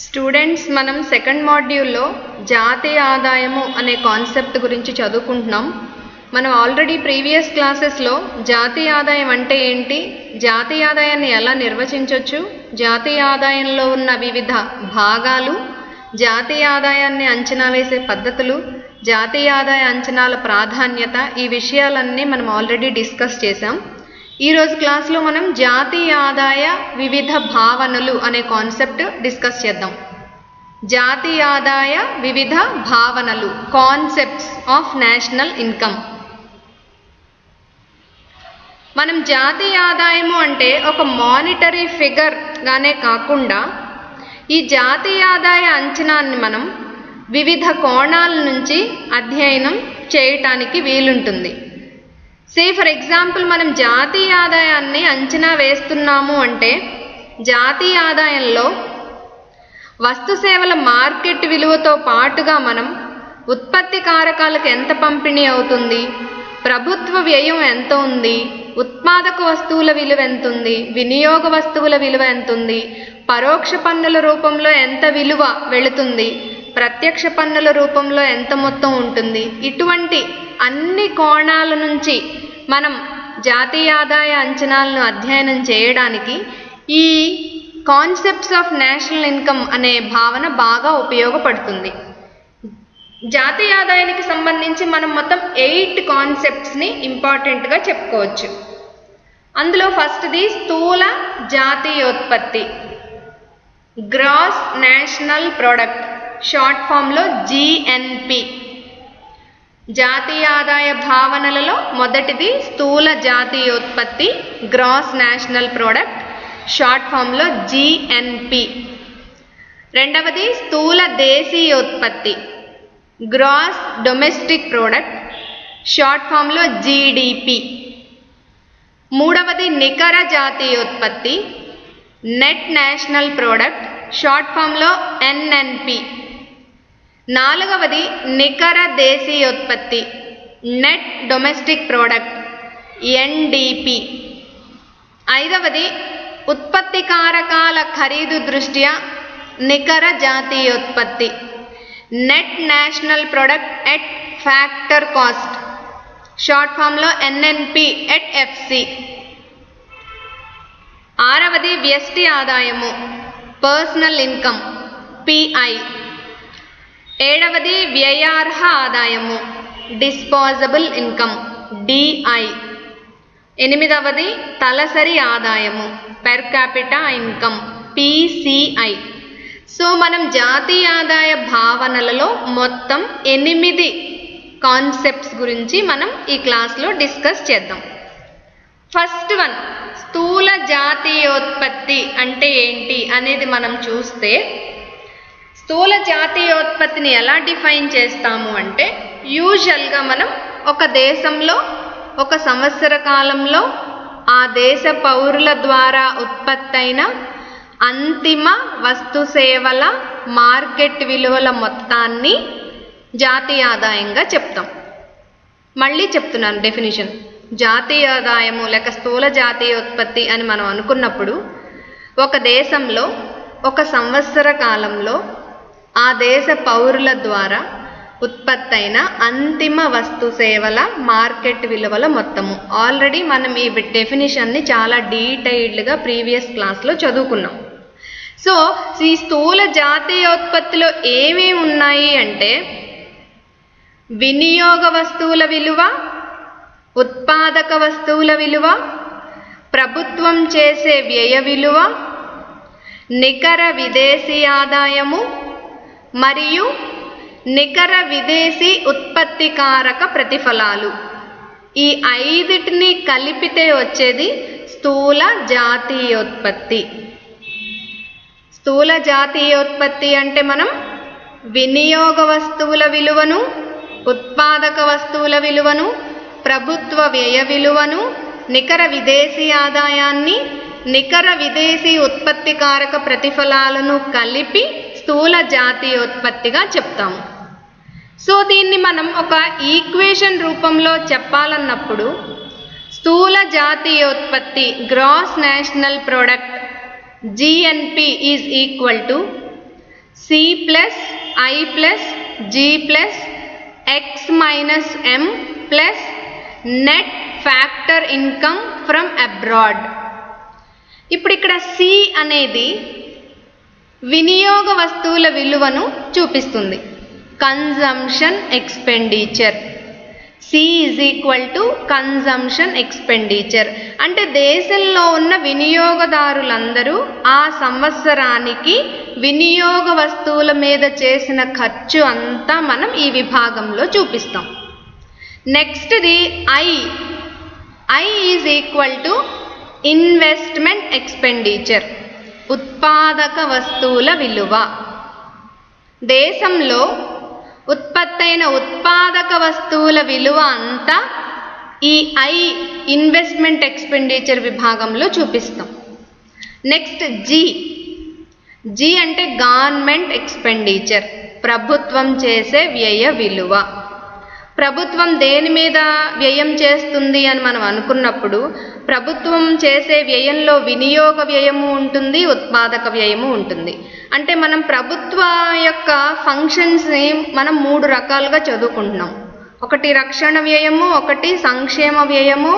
Students మనం second మాడ్యూల్లో జాతీయ ఆదాయము అనే కాన్సెప్ట్ గురించి చదువుకుంటున్నాం. మనం ఆల్రెడీ ప్రీవియస్ క్లాసెస్లో జాతీయ ఆదాయం అంటే ఏంటి జాతీయ ఆదాయాన్ని ఎలా నిర్వచించవచ్చు జాతీయ ఆదాయంలో ఉన్న వివిధ భాగాలు జాతీయ ఆదాయాన్ని అంచనా వేసే పద్ధతులు జాతీయ ఆదాయ అంచనాల ప్రాధాన్యత ఈ విషయాలన్నీ మనం ఆల్రెడీ డిస్కస్ చేసాం ఈరోజు క్లాస్లో మనం జాతీయ ఆదాయ వివిధ భావనలు అనే కాన్సెప్ట్ డిస్కస్ చేద్దాం. జాతీయ ఆదాయ వివిధ భావనలు కాన్సెప్ట్స్ ఆఫ్ నేషనల్ ఇన్కమ్ మనం జాతీయ ఆదాయము అంటే ఒక మానిటరీ ఫిగర్గానే కాకుండా ఈ జాతీయ ఆదాయ అంచనాన్ని మనం వివిధ కోణాల నుంచి అధ్యయనం చేయటానికి వీలుంటుంది. సే ఫర్ ఎగ్జాంపుల్ మనం జాతీయ ఆదాయాన్ని అంచనా వేస్తున్నాము అంటే జాతీయ ఆదాయంలో వస్తు సేవల మార్కెట్ విలువతో పాటుగా మనం ఉత్పత్తి కారకాలకు ఎంత పంపిణీ అవుతుంది? ప్రభుత్వ వ్యయం ఎంత ఉంది? ఉత్పాదక వస్తువుల విలువ ఎంత ఉంది? వినియోగ వస్తువుల విలువ ఎంత ఉంది? పరోక్ష పన్నుల రూపంలో ఎంత విలువ వెళుతుంది? ప్రత్యక్ష పన్నుల రూపంలో ఎంత మొత్తం ఉంటుంది? ఇటువంటి అన్ని కోణాల నుంచి మనం జాతీయ ఆదాయ అంచనాలను అధ్యయనం చేయడానికి ఈ కాన్సెప్ట్స్ ఆఫ్ నేషనల్ ఇన్కమ్ అనే భావన బాగా ఉపయోగపడుతుంది. జాతీయ ఆదాయానికి సంబంధించి మనం మొత్తం ఎయిట్ కాన్సెప్ట్స్ని ఇంపార్టెంట్గా చెప్పుకోవచ్చు. అందులో ఫస్ట్ది స్థూల జాతీయోత్పత్తి. గ్రాస్ నేషనల్ ప్రోడక్ట్ షార్ట్ ఫామ్లో జిఎన్పి జాతీయ ఆదాయ భావనలలో మొదటిది స్థూల జాతీయోత్పత్తి గ్రాస్ నేషనల్ ప్రోడక్ట్ షార్ట్ ఫామ్లో జిఎన్పి రెండవది స్థూల దేశీయోత్పత్తి గ్రాస్ డొమెస్టిక్ ప్రోడక్ట్ షార్ట్ ఫామ్లో జీడిపి మూడవది నికర జాతీయోత్పత్తి నెట్ నేషనల్ ప్రోడక్ట్ షార్ట్ ఫామ్లో ఎన్ఎన్పి నాలుగవది నికర దేశీయోత్పత్తి నెట్ డొమెస్టిక్ ప్రోడక్ట్ ఎన్డిపి ఐదవది ఉత్పత్తి కారకాల ఖరీదు దృష్ట్యా నికర జాతీయోత్పత్తి net national product at factor cost. Short ఫామ్లో ఎన్ఎన్పి ఎట్ ఎఫ్సి ఆరవది వ్యష్టి ఆదాయము పర్సనల్ ఇన్కమ్ పిఐ ఏడవది వ్యయార్హ ఆదాయము డిస్పాజబుల్ ఇన్కమ్ డిఐ ఎనిమిదవది తలసరి ఆదాయము per capita income PCI so మనం జాతీయ ఆదాయ భావనలలో మొత్తం ఎనిమిది కాన్సెప్ట్స్ గురించి మనం ఈ క్లాస్లో డిస్కస్ చేద్దాం. ఫస్ట్ వన్ స్థూల జాతీయోత్పత్తి అంటే ఏంటి అనేది మనం చూస్తే స్థూల జాతీయోత్పత్తిని ఎలా డిఫైన్ చేస్తాము అంటే యూజువల్గా మనం ఒక దేశంలో ఒక సంవత్సర కాలంలో ఆ దేశ పౌరుల ద్వారా ఉత్పత్తైన అంతిమ వస్తు సేవల మార్కెట్ విలువల మొత్తాన్ని జాతీయ ఆదాయంగా చెప్తాం. మళ్ళీ చెప్తున్నాను డెఫినేషన్ జాతీయ ఆదాయము లేక స్థూల జాతీయ ఉత్పత్తి అని మనం అనుకున్నప్పుడు ఒక దేశంలో ఒక సంవత్సర కాలంలో ఆ దేశ పౌరుల ద్వారా ఉత్పత్తైన అంతిమ వస్తు సేవల మార్కెట్ విలువల మొత్తము. ఆల్రెడీ మనం ఈ డెఫినేషన్ని చాలా డీటెయిల్డ్గా ప్రీవియస్ క్లాస్లో చదువుకున్నాం. సో ఈ స్థూల జాతీయోత్పత్తిలో ఏమేమి ఉన్నాయి అంటే వినియోగ వస్తువుల విలువ ఉత్పాదక వస్తువుల విలువ ప్రభుత్వం చేసే వ్యయ విలువ నికర విదేశీ ఆదాయము మరియు నికర విదేశీ ఉత్పత్తికారక ప్రతిఫలాలు. ఈ ఐదిటిని కలిపితే వచ్చేది స్థూల జాతీయోత్పత్తి. స్థూల జాతీయోత్పత్తి అంటే మనం వినియోగ వస్తువుల విలువను ఉత్పాదక వస్తువుల విలువను ప్రభుత్వ వ్యయ విలువను నికర విదేశీ ఆదాయాన్ని నికర విదేశీ ఉత్పత్తికారక ప్రతిఫలాలను కలిపి స్థూల జాతీయోత్పత్తిగా చెప్తాం. సో దీన్ని మనం ఒక ఈక్వేషన్ రూపంలో చెప్పాలన్నప్పుడు స్థూల జాతీయోత్పత్తి gross national product GNP is equal to C plus I plus G plus X minus M plus net factor income from abroad ఇప్పుడు ఇక్కడ సి అనేది వినియోగ వస్తువుల విలువను చూపిస్తుంది. Consumption expenditure C is equal to consumption expenditure అంటే దేశంలో ఉన్న వినియోగదారులందరూ ఆ సంవత్సరానికి వినియోగ వస్తువుల మీద చేసిన ఖర్చు అంతా మనం ఈ విభాగంలో చూపిస్తాం. నెక్స్ట్ది I I is equal to investment expenditure ఉత్పాదక వస్తువుల విలువ. దేశంలో ఉత్పత్తైన ఉత్పాదక వస్తువుల విలువ అంతా ఈ ఐ ఇన్వెస్ట్మెంట్ ఎక్స్పెండిచర్ విభాగంలో చూపిస్తాం. Next G. జి అంటే గవర్నమెంట్ ఎక్స్పెండిచర్ ప్రభుత్వం చేసే వ్యయ విలువ. ప్రభుత్వం దేని మీద వ్యయం చేస్తుంది అని మనం అనుకున్నప్పుడు ప్రభుత్వం చేసే వ్యయంలో వినియోగ వ్యయము ఉంటుంది ఉత్పాదక వ్యయము ఉంటుంది. అంటే మనం ప్రభుత్వ యొక్క ఫంక్షన్స్ని మనం మూడు రకాలుగా చదువుకుంటున్నాం. ఒకటి రక్షణ వ్యయము ఒకటి సంక్షేమ వ్యయము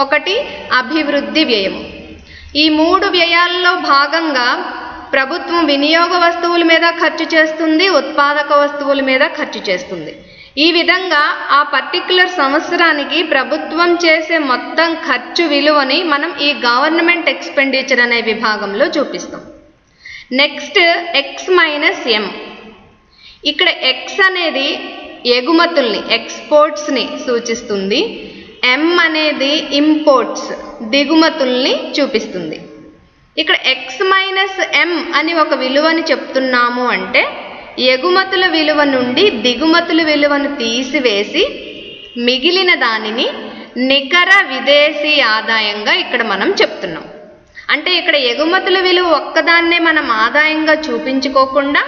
ఒకటి అభివృద్ధి వ్యయము. ఈ మూడు వ్యయాల్లో భాగంగా ప్రభుత్వం వినియోగ వస్తువుల మీద ఖర్చు చేస్తుంది ఉత్పాదక వస్తువుల మీద ఖర్చు చేస్తుంది. ఈ విధంగా ఆ పర్టిక్యులర్ సంవత్సరానికి ప్రభుత్వం చేసే మొత్తం ఖర్చు విలువని మనం ఈ గవర్నమెంట్ ఎక్స్పెండిచర్ అనే విభాగంలో చూపిస్తాం. నెక్స్ట్ ఎక్స్ మైనస్ ఎం ఇక్కడ ఎక్స్ అనేది ఎగుమతుల్ని ఎక్స్పోర్ట్స్ని సూచిస్తుంది. ఎం అనేది ఇంపోర్ట్స్ దిగుమతుల్ని చూపిస్తుంది. ఇక్కడ ఎక్స్ మైనస్ ఎం అని ఒక విలువని చెప్తున్నాము అంటే ఎగుమతుల విలువ నుండి దిగుమతుల విలువను తీసివేసి మిగిలిన దానిని నికర విదేశీ ఆదాయంగా ఇక్కడ మనం చెప్తున్నాం. అంటే ఇక్కడ ఎగుమతుల విలువ ఒక్కదాన్నే మనం ఆదాయంగా చూపించుకోకుండా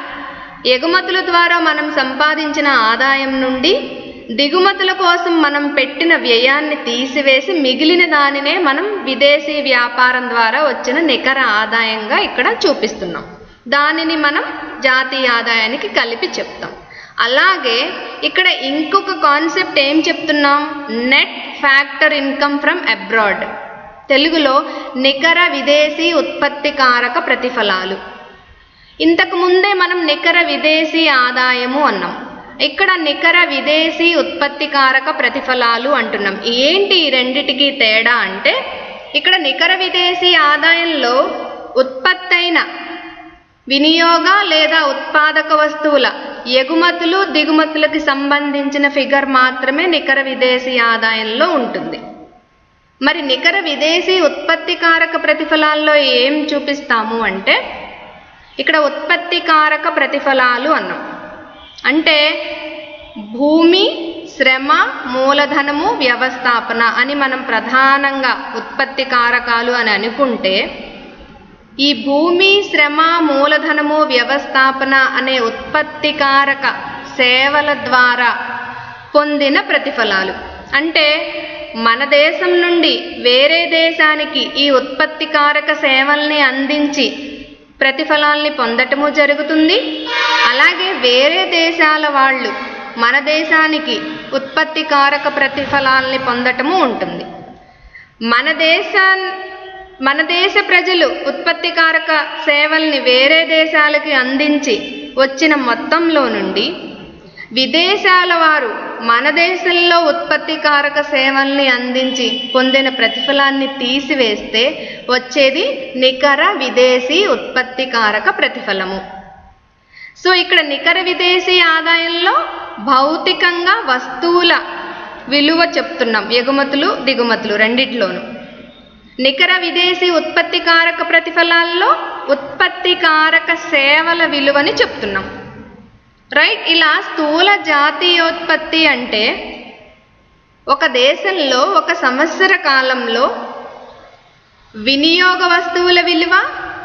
ఎగుమతుల ద్వారా మనం సంపాదించిన ఆదాయం నుండి దిగుమతుల కోసం మనం పెట్టిన వ్యయాన్ని తీసివేసి మిగిలిన దానినే మనం విదేశీ వ్యాపారం ద్వారా వచ్చిన నికర ఆదాయంగా ఇక్కడ చూపిస్తున్నాం. దానిని మనం జాతీయ ఆదాయానికి కలిపి చెప్తాం. అలాగే ఇక్కడ ఇంకొక కాన్సెప్ట్ ఏం చెప్తున్నాం? Net factor income from abroad తెలుగులో నికర విదేశీ ఉత్పత్తికారక ప్రతిఫలాలు. ఇంతకు ముందే మనం నికర విదేశీ ఆదాయము అన్నాం. ఇక్కడ నికర విదేశీ ఉత్పత్తికారక ప్రతిఫలాలు అంటున్నాం. ఏంటి ఈ రెండిటికి తేడా అంటే ఇక్కడ నికర విదేశీ ఆదాయంలో ఉత్పత్తైన వినియోగ లేదా ఉత్పాదక వస్తువుల ఎగుమతులు దిగుమతులకి సంబంధించిన ఫిగర్ మాత్రమే నికర విదేశీ ఆదాయంలో ఉంటుంది. మరి నికర విదేశీ ఉత్పత్తికారక ప్రతిఫలాల్లో ఏం చూపిస్తాము అంటే ఇక్కడ ఉత్పత్తికారక ప్రతిఫలాలు అన్నాం. అంటే భూమి శ్రమ మూలధనము వ్యవస్థాపన అని మనం ప్రధానంగా ఉత్పత్తి కారకాలు అని అనుకుంటే ఈ భూమి శ్రమ మూలధనము వ్యవస్థాపన అనే ఉత్పత్తికారక సేవల ద్వారా పొందిన ప్రతిఫలాలు. అంటే మన దేశం నుండి వేరే దేశానికి ఈ ఉత్పత్తికారక సేవల్ని అందించి ప్రతిఫలాల్ని పొందటము జరుగుతుంది. అలాగే వేరే దేశాల వాళ్ళు మన దేశానికి ఉత్పత్తికారక ప్రతిఫలాల్ని పొందటము ఉంటుంది. మన దేశా మన దేశ ప్రజలు ఉత్పత్తికారక సేవల్ని వేరే దేశాలకి అందించి వచ్చిన మొత్తంలో నుండి విదేశాల వారు మన దేశంలో ఉత్పత్తికారక సేవల్ని అందించి పొందిన ప్రతిఫలాన్ని తీసివేస్తే వచ్చేది నికర విదేశీ ఉత్పత్తికారక ప్రతిఫలము. సో ఇక్కడ నికర విదేశీ ఆదాయంలో భౌతికంగా వస్తువుల విలువ చెప్తున్నాం. ఎగుమతులు దిగుమతులు రెండిట్లోనూ. నికర విదేశీ ఉత్పత్తికారక ప్రతిఫలాల్లో ఉత్పత్తికారక సేవల విలువని చెప్తున్నాం. రైట్ ఇలా స్థూల జాతీయోత్పత్తి అంటే ఒక దేశంలో ఒక సంవత్సర కాలంలో వినియోగ వస్తువుల విలువ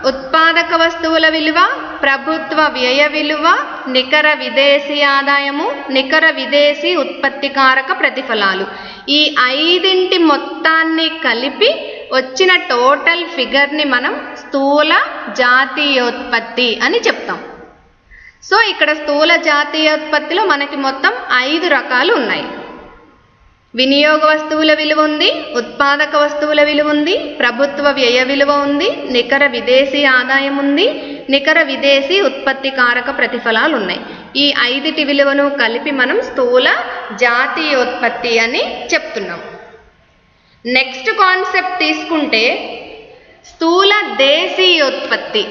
ఉత్పాదక వస్తువుల విలువ ప్రభుత్వ వ్యయ విలువ నికర విదేశీ ఆదాయము నికర విదేశీ ఉత్పత్తికారక ప్రతిఫలాలు. ఈ ఐదింటి మొత్తాన్ని కలిపి వచ్చిన టోటల్ ఫిగర్ని మనం స్థూల జాతీయోత్పత్తి అని చెప్తాం. సో ఇక్కడ స్థూల జాతీయోత్పత్తిలో మనకి మొత్తం ఐదు రకాలు ఉన్నాయి. వినియోగ వస్తువుల విలువ ఉంది ఉత్పాదక వస్తువుల విలువ ఉంది ప్రభుత్వ వ్యయ విలువ ఉంది నికర విదేశీ ఆదాయం ఉంది నికర విదేశీ ఉత్పత్తి కారక ప్రతిఫలాలు ఉన్నాయి. ఈ ఐదుటి విలువను కలిపి మనం స్థూల జాతీయోత్పత్తి అని చెప్తున్నాం. నెక్స్ట్ కాన్సెప్ట్ తీసుకుంటే స్థూల దేశీయోత్పత్తి.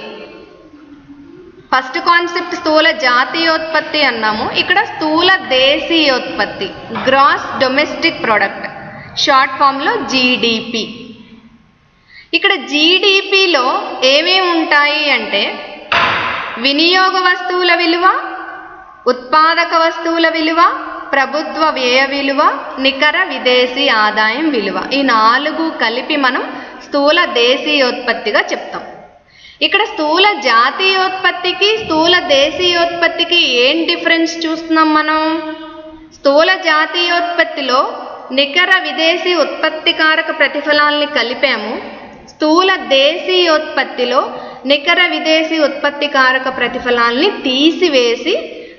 ఫస్ట్ కాన్సెప్ట్ స్థూల జాతీయోత్పత్తి అన్నాము. ఇక్కడ స్థూల దేశీయోత్పత్తి గ్రాస్ డొమెస్టిక్ ప్రోడక్ట్ షార్ట్ ఫామ్లో జీడిపి ఇక్కడ జీడిపిలో ఏమేమి ఉంటాయి అంటే వినియోగ వస్తువుల విలువ ఉత్పాదక వస్తువుల విలువ ప్రభుత్వ వ్యయ విలువ నికర విదేశీ ఆదాయం విలువ. ఈ నాలుగు కలిపి మనం స్థూల దేశీయోత్పత్తిగా చెప్తాం. ఇక్కడ స్థూల జాతీయోత్పత్తికి స్థూల దేశీయోత్పత్తికి ఏం డిఫరెన్స్ చూస్తున్నాం మనం? స్థూల జాతీయోత్పత్తిలో నికర విదేశీ ఉత్పత్తికారక ప్రతిఫలాల్ని కలిపాము. స్థూల దేశీయోత్పత్తిలో నికర విదేశీ ఉత్పత్తికారక ప్రతిఫలాల్ని తీసివేసి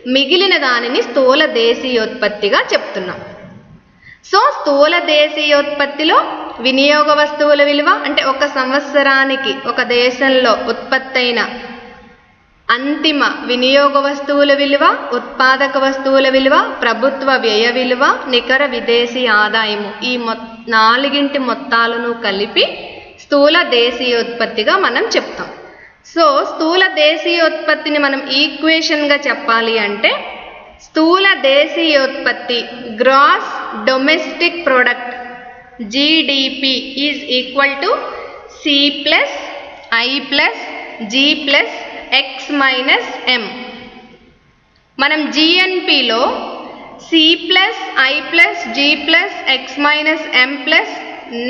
మిగిలిన దానిని స్థూల దేశీయోత్పత్తిగా చెప్తున్నాం. సో స్థూల దేశీయోత్పత్తిలో వినియోగ వస్తువుల విలువ అంటే ఒక సంవత్సరానికి ఒక దేశంలో ఉత్పత్తైన అంతిమ వినియోగ వస్తువుల విలువ ఉత్పాదక వస్తువుల విలువ ప్రభుత్వ వ్యయ విలువ నికర విదేశీ ఆదాయము ఈ మొ నాలుగింటి మొత్తాలను కలిపి స్థూల దేశీయోత్పత్తిగా మనం చెప్తాం. సో స్థూల దేశీయోత్పత్తిని మనం ఈక్వేషన్గా చెప్పాలి అంటే స్థూల దేశీయోత్పత్తి gross domestic product GDP is equal to C plus I plus G plus X minus M మనం జిఎన్పిలో C plus I plus G plus X minus M plus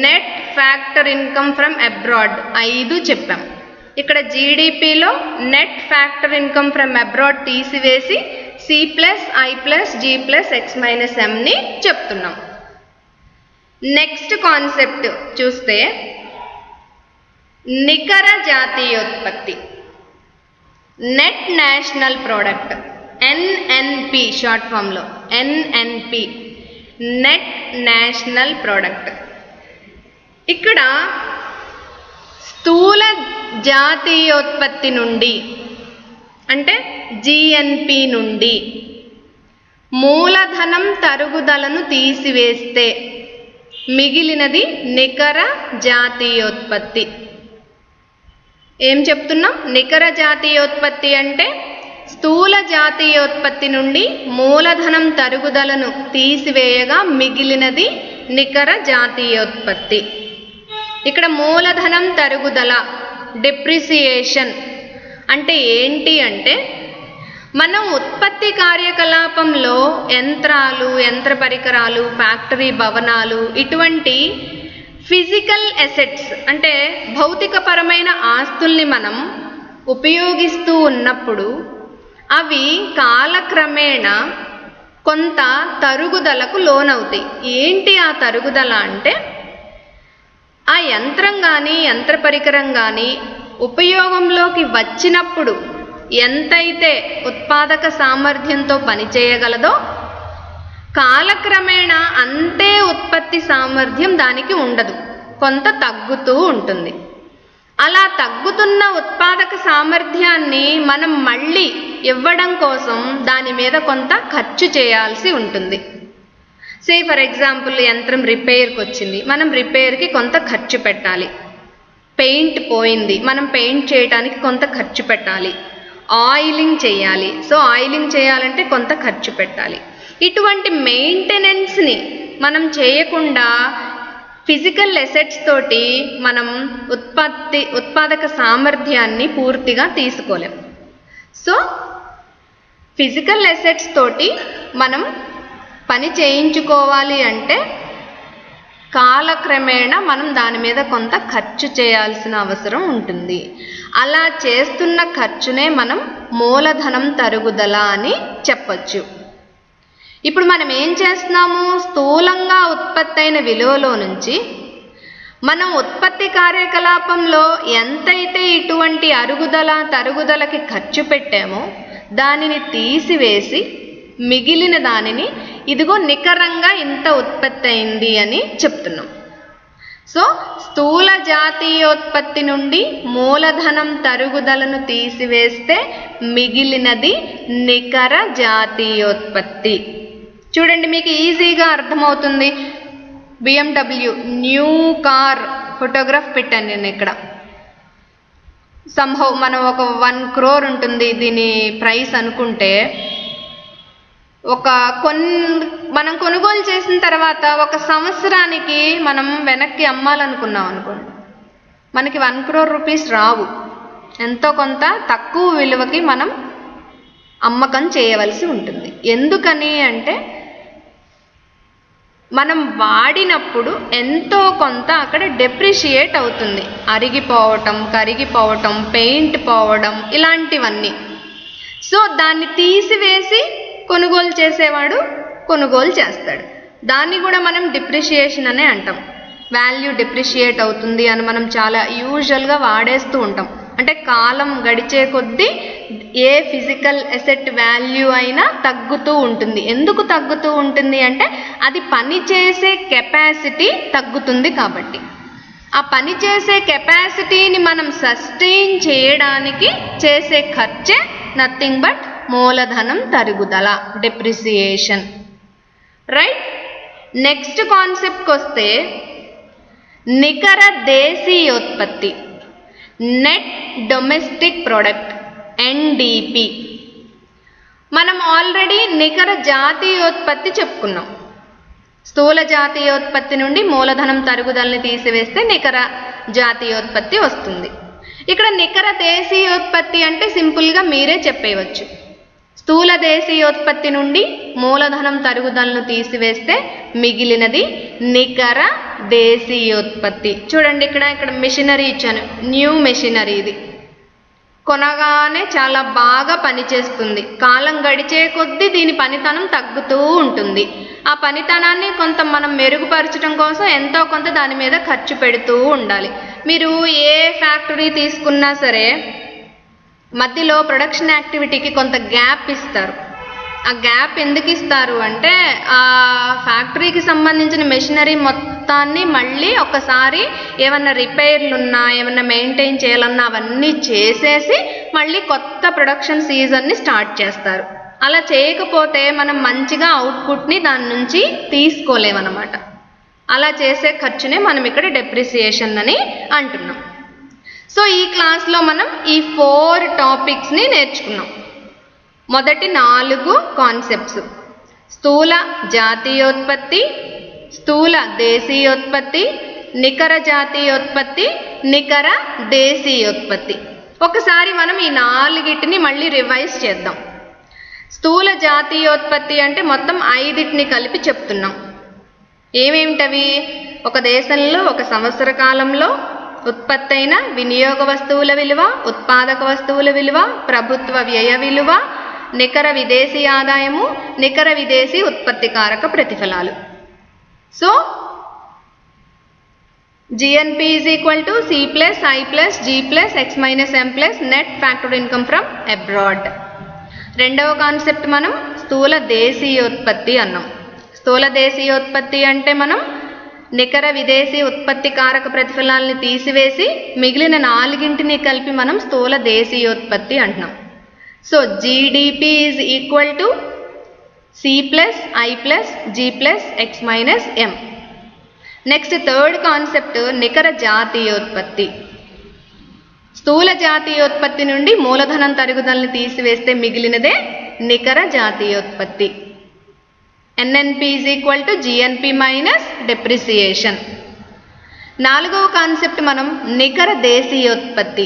net factor income from abroad ఐదు చెప్పాం. ఇక్కడ జీడిపిలో net factor income from abroad తీసివేసి C plus I plus G plus X minus ఎంని చెప్తున్నాం. Next concept చూస్తే నికర జాతీయోత్పత్తి. Net national product NNP short ఫామ్లో NNP net national product ఇక్కడ స్థూల జాతీయోత్పత్తి నుండి అంటే జిఎన్పి నుండి మూలధనం తరుగుదలను తీసివేస్తే మిగిలినది నికర జాతీయోత్పత్తి. ఏం చెప్తున్నాం? నికర జాతీయోత్పత్తి అంటే స్థూల జాతీయోత్పత్తి నుండి మూలధనం తరుగుదలను తీసివేయగా మిగిలినది నికర జాతీయోత్పత్తి. ఇక్కడ మూలధనం తరుగుదల డిప్రిసియేషన్ అంటే ఏంటి అంటే మనం ఉత్పత్తి కార్యకలాపంలో యంత్రాలు యంత్ర పరికరాలు ఫ్యాక్టరీ భవనాలు ఇటువంటి ఫిజికల్ ఎసెట్స్ అంటే భౌతికపరమైన ఆస్తుల్ని మనం ఉపయోగిస్తూ ఉన్నప్పుడు అవి కాలక్రమేణా కొంత తరుగుదలకు లోనవుతాయి. ఏంటి ఆ తరుగుదల అంటే ఆ యంత్రం కానీ యంత్ర పరికరం కానీ ఉపయోగంలోకి వచ్చినప్పుడు ఎంతైతే ఉత్పాదక సామర్థ్యంతో పనిచేయగలదో కాలక్రమేణా అంతే ఉత్పత్తి సామర్థ్యం దానికి ఉండదు. కొంత తగ్గుతూ ఉంటుంది. అలా తగ్గుతున్న ఉత్పాదక సామర్థ్యాన్ని మనం మళ్ళీ ఇవ్వడం కోసం దాని మీద కొంత ఖర్చు చేయాల్సి ఉంటుంది. సే ఫర్ ఎగ్జాంపుల్ యంత్రం రిపేర్కి వచ్చింది. మనం రిపేర్కి కొంత ఖర్చు పెట్టాలి. పెయింట్ పోయింది. మనం పెయింట్ చేయడానికి కొంత ఖర్చు పెట్టాలి. ఆయిలింగ్ చేయాలి. సో ఆయిలింగ్ చేయాలంటే కొంత ఖర్చు పెట్టాలి. ఇటువంటి మెయింటెనెన్స్ని మనం చేయకుండా ఫిజికల్ ఎసెట్స్ తోటి మనం ఉత్పత్తి ఉత్పాదక సామర్థ్యాన్ని పూర్తిగా తీసుకోలేం. సో ఫిజికల్ ఎసెట్స్ తోటి మనం పని చేయించుకోవాలి అంటే కాలక్రమేణా మనం దాని మీద కొంత ఖర్చు చేయాల్సిన అవసరం ఉంటుంది. అలా చేస్తున్న ఖర్చునే మనం మూలధనం తరుగుదల అని చెప్పచ్చు. ఇప్పుడు మనం ఏం చేస్తున్నాము? స్థూలంగా ఉత్పత్తి అయిన విలువలో నుంచి మనం ఉత్పత్తి కార్యకలాపంలో ఎంతైతే ఇటువంటి అరుగుదల తరుగుదలకి ఖర్చు పెట్టామో దానిని తీసివేసి మిగిలిన దానిని ఇదిగో నికరంగా ఇంత ఉత్పత్తి అయింది అని చెప్తున్నాం. సో స్థూల జాతీయోత్పత్తి నుండి మూలధనం తరుగుదలను తీసివేస్తే మిగిలినది నికర జాతీయోత్పత్తి. చూడండి మీకు ఈజీగా అర్థమవుతుంది. బిఎండబ్ల్యూ న్యూ కార్ ఫోటోగ్రాఫ్ పెట్టాను నేను ఇక్కడ. సంభవ్ మనం ఒక వన్ క్రోర్ ఉంటుంది దీని ప్రైస్ అనుకుంటే ఒక కొన్ మనం కొనుగోలు చేసిన తర్వాత ఒక సంవత్సరానికి మనం వెనక్కి అమ్మాలనుకున్నాం అనుకోండి. మనకి వన్ క్రోర్ రూపీస్ రావు. ఎంతో కొంత తక్కువ విలువకి మనం అమ్మకం చేయవలసి ఉంటుంది. ఎందుకని అంటే మనం వాడినప్పుడు ఎంతో కొంత అక్కడ డెప్రిషియేట్ అవుతుంది. అరిగిపోవటం కరిగిపోవటం పెయింట్ పోవడం ఇలాంటివన్నీ. సో దాన్ని తీసివేసి కొనుగోలు చేసేవాడు కొనుగోలు చేస్తాడు. దాన్ని కూడా మనం డిప్రిషియేషన్ అనే అంటాం. వాల్యూ డిప్రిషియేట్ అవుతుంది అని మనం చాలా యూజువల్గా వాడేస్తూ ఉంటాం. అంటే కాలం గడిచే కొద్దీ ఏ ఫిజికల్ ఎసెట్ వాల్యూ అయినా తగ్గుతూ ఉంటుంది. ఎందుకు తగ్గుతూ ఉంటుంది అంటే అది పని చేసే కెపాసిటీ తగ్గుతుంది కాబట్టి. ఆ పని చేసే కెపాసిటీని మనం సస్టైన్ చేయడానికి చేసే ఖర్చే నథింగ్ బట్ మూలధనం తరుగుదల డెప్రిసియేషన్ రైట్ నెక్స్ట్ కాన్సెప్ట్కి వస్తే నికర దేశీయోత్పత్తి నెట్ డొమెస్టిక్ ప్రొడక్ట్ ఎన్డిపి మనం ఆల్రెడీ నికర జాతీయోత్పత్తి చెప్పుకున్నాం. స్థూల జాతీయోత్పత్తి నుండి మూలధనం తరుగుదలని తీసివేస్తే నికర జాతీయోత్పత్తి వస్తుంది. ఇక్కడ నికర దేశీయోత్పత్తి అంటే సింపుల్గా మీరే చెప్పేయవచ్చు. స్థూల దేశీయోత్పత్తి నుండి మూలధనం తరుగుదలను తీసివేస్తే మిగిలినది నికర దేశీయోత్పత్తి. చూడండి ఇక్కడ ఇక్కడ మిషనరీ ఇచ్చాను. న్యూ మెషినరీ ఇది. కొనగానే చాలా బాగా పనిచేస్తుంది. కాలం గడిచే కొద్దీ దీని పనితనం తగ్గుతూ ఉంటుంది. ఆ పనితనాన్ని కొంత మనం మెరుగుపరచడం కోసం ఎంతో కొంత దాని మీద ఖర్చు పెడుతూ ఉండాలి. మీరు ఏ ఫ్యాక్టరీ తీసుకున్నా సరే మధ్యలో ప్రొడక్షన్ యాక్టివిటీకి కొంత గ్యాప్ ఇస్తారు. ఆ గ్యాప్ ఎందుకు ఇస్తారు అంటే ఆ ఫ్యాక్టరీకి సంబంధించిన మెషినరీ మొత్తాన్ని మళ్ళీ ఒకసారి ఏమన్నా రిపేర్లు ఉన్నా ఏమన్నా మెయింటైన్ చేయాలన్నా అవన్నీ చేసేసి మళ్ళీ కొత్త ప్రొడక్షన్ సీజన్ని స్టార్ట్ చేస్తారు. అలా చేయకపోతే మనం మంచిగా అవుట్పుట్ని దాని నుంచి తీసుకోలేమన్నమాట. అలా చేసే ఖర్చునే మనం ఇక్కడ డెప్రిసియేషన్ అని అంటున్నాం. సో ఈ క్లాస్లో మనం ఈ ఫోర్ టాపిక్స్ని నేర్చుకున్నాం. మొదటి నాలుగు కాన్సెప్ట్స్ స్థూల జాతీయోత్పత్తి స్థూల దేశీయోత్పత్తి నికర జాతీయోత్పత్తి నికర దేశీయోత్పత్తి. ఒకసారి మనం ఈ నాలుగిటిని మళ్ళీ రివైజ్ చేద్దాం. స్థూల జాతీయోత్పత్తి అంటే మొత్తం ఐదిటిని కలిపి చెప్తున్నాం. ఏమేమిటవి? ఒక దేశంలో ఒక సంవత్సర కాలంలో ఉత్పత్తైన వినియోగ వస్తువుల విలువ ఉత్పాదక వస్తువుల విలువ ప్రభుత్వ వ్యయ విలువ నికర విదేశీ ఆదాయము నికర విదేశీ ఉత్పత్తి కారక ప్రతిఫలాలు. So GNP is equal to C plus I plus G plus X minus M plus net factor income from abroad రెండవ కాన్సెప్ట్ మనం స్థూల దేశీయోత్పత్తి అన్నాం. స్థూల దేశీయోత్పత్తి అంటే మనం నికర విదేశీ ఉత్పత్తి కారక ప్రతిఫలాల్ని తీసివేసి మిగిలిన నాలుగింటిని కలిపి మనం స్థూల దేశీయోత్పత్తి అంటున్నాం. So GDP is equal to C plus I plus G plus X minus M next third concept నికర జాతీయోత్పత్తి. స్థూల జాతీయోత్పత్తి నుండి మూలధనం తరుగుదలని తీసివేస్తే మిగిలినదే నికర జాతీయోత్పత్తి. NNP is equal to GNP minus depreciation నాలుగవ కాన్సెప్ట్ మనం నికర దేశీయోత్పత్తి.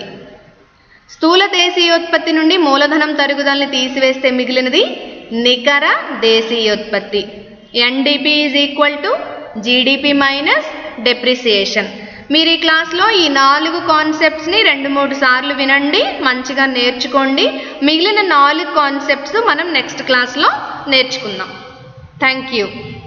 స్థూల దేశీయోత్పత్తి నుండి మూలధనం తరుగుదలని తీసివేస్తే మిగిలినది నికర దేశీయోత్పత్తి. NDP is equal to GDP minus depreciation మీరు ఈ క్లాస్లో ఈ నాలుగు కాన్సెప్ట్స్ని రెండు మూడు సార్లు వినండి మంచిగా నేర్చుకోండి. మిగిలిన నాలుగు కాన్సెప్ట్స్ మనం నెక్స్ట్ క్లాస్లో నేర్చుకుందాం. Thank you.